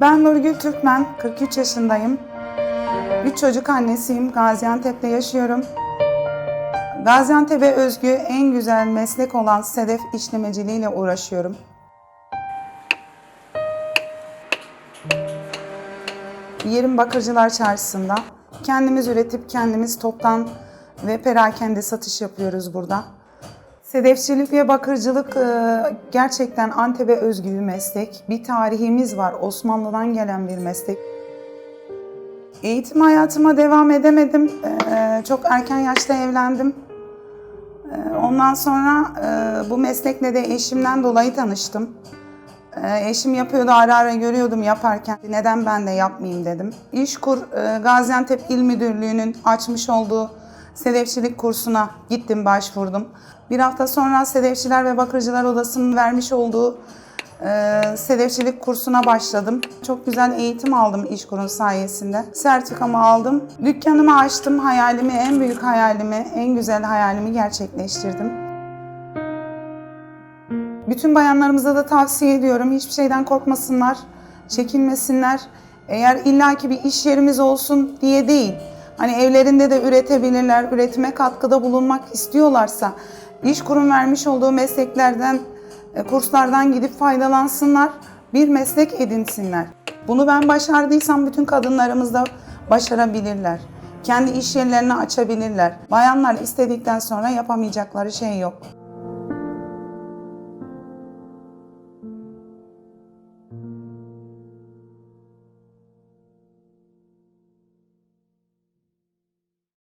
Ben Nurgül Türkmen, 43 yaşındayım. Üç çocuk annesiyim, Gaziantep'te yaşıyorum. Gaziantep'e özgü en güzel meslek olan sedef işlemeciliğiyle uğraşıyorum. Yerim Bakırcılar Çarşısı'nda. Kendimiz üretip kendimiz toptan ve perakende satış yapıyoruz burada. Sedefçilik ve bakırcılık e, gerçekten Antep'e özgü bir meslek. Bir tarihimiz var, Osmanlı'dan gelen bir meslek. Eğitim hayatıma devam edemedim. E, Çok erken yaşta evlendim. E, Ondan sonra bu meslekle de eşimden dolayı tanıştım. Eşim yapıyordu, ara ara görüyordum yaparken. Neden ben de yapmayayım dedim. İşkur Gaziantep İl Müdürlüğü'nün açmış olduğu sedefçilik kursuna gittim, başvurdum. Bir hafta sonra Sedefçiler ve Bakırcılar Odası'nın vermiş olduğu e, sedefçilik kursuna başladım. Çok güzel eğitim aldım İşkur'un sayesinde. Sertifikamı aldım. Dükkanımı açtım. Hayalimi, en büyük hayalimi, en güzel hayalimi gerçekleştirdim. Bütün bayanlarımıza da tavsiye ediyorum. Hiçbir şeyden korkmasınlar, çekinmesinler. Eğer illaki bir iş yerimiz olsun diye değil. Hani evlerinde de üretebilirler, üretime katkıda bulunmak istiyorlarsa iş kurum vermiş olduğu mesleklerden, e, kurslardan gidip faydalansınlar, bir meslek edinsinler. Bunu ben başardıysam bütün kadınlarımız da başarabilirler. Kendi iş yerlerini açabilirler. Bayanlar istedikten sonra yapamayacakları şey yok.